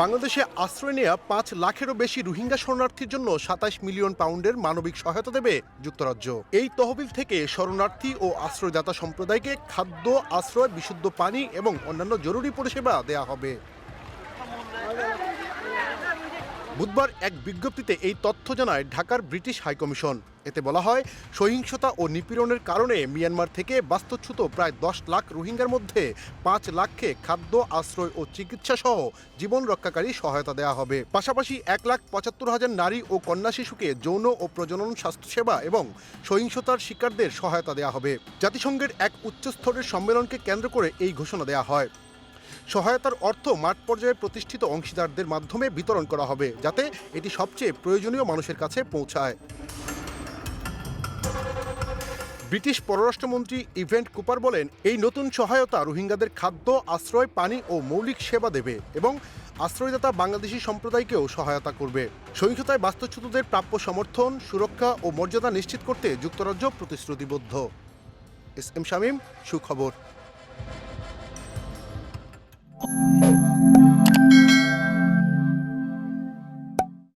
বাংলাদেশে আশ্রয় নেওয়া পাঁচ লাখেরও বেশি রোহিঙ্গা শরণার্থীর জন্য সাতাশ মিলিয়ন পাউন্ডের মানবিক সহায়তা দেবে যুক্তরাজ্য। এই তহবিল থেকে শরণার্থী ও আশ্রয়দাতা সম্প্রদায়কে খাদ্য, আশ্রয়, বিশুদ্ধ পানি এবং অন্যান্য জরুরি পরিষেবা দেয়া হবে। বুধবার এক বিজ্ঞপ্তিতে এই তথ্য জানায় ঢাকার ব্রিটিশ হাইকমিশন। এতে বলা হয়, সহিংসতা ও নিপীড়নের কারণে মিয়ানমার থেকে বাস্তুচ্যুত প্রায় দশ লাখ রোহিঙ্গার মধ্যে পাঁচ লাখকে খাদ্য, আশ্রয় ও চিকিৎসা সহ জীবন রক্ষাকারী সহায়তা দেওয়া হবে। পাশাপাশি এক লাখ পঁচাত্তর হাজার নারী ও কন্যা শিশুকে যৌন ও প্রজনন স্বাস্থ্যসেবা এবং সহিংসতার শিকারদের সহায়তা দেওয়া হবে। জাতিসংঘের এক উচ্চস্তরের সম্মেলনকে কেন্দ্র করে এই ঘোষণা দেওয়া হয়। সহায়তার অর্থ মাঠ পর্যায়ে প্রতিষ্ঠিত অংশীদারদের মাধ্যমে বিতরণ করা হবে, যাতে এটি সবচেয়ে প্রয়োজনীয় মানুষের কাছে পৌঁছায়। ব্রিটিশ পররাষ্ট্রমন্ত্রী ইভেন্ট কুপার বলেন, এই নতুন সহায়তা রোহিঙ্গাদের খাদ্য, আশ্রয়, পানি ও মৌলিক সেবা দেবে এবং আশ্রয়দাতা বাংলাদেশি সম্প্রদায়কেও সহায়তা করবে। সহিংসতায় বাস্তুচ্যুতদের প্রাপ্য সমর্থন, সুরক্ষা ও মর্যাদা নিশ্চিত করতে যুক্তরাজ্য প্রতিশ্রুতিবদ্ধ। এস এম শামীম, সুখবর।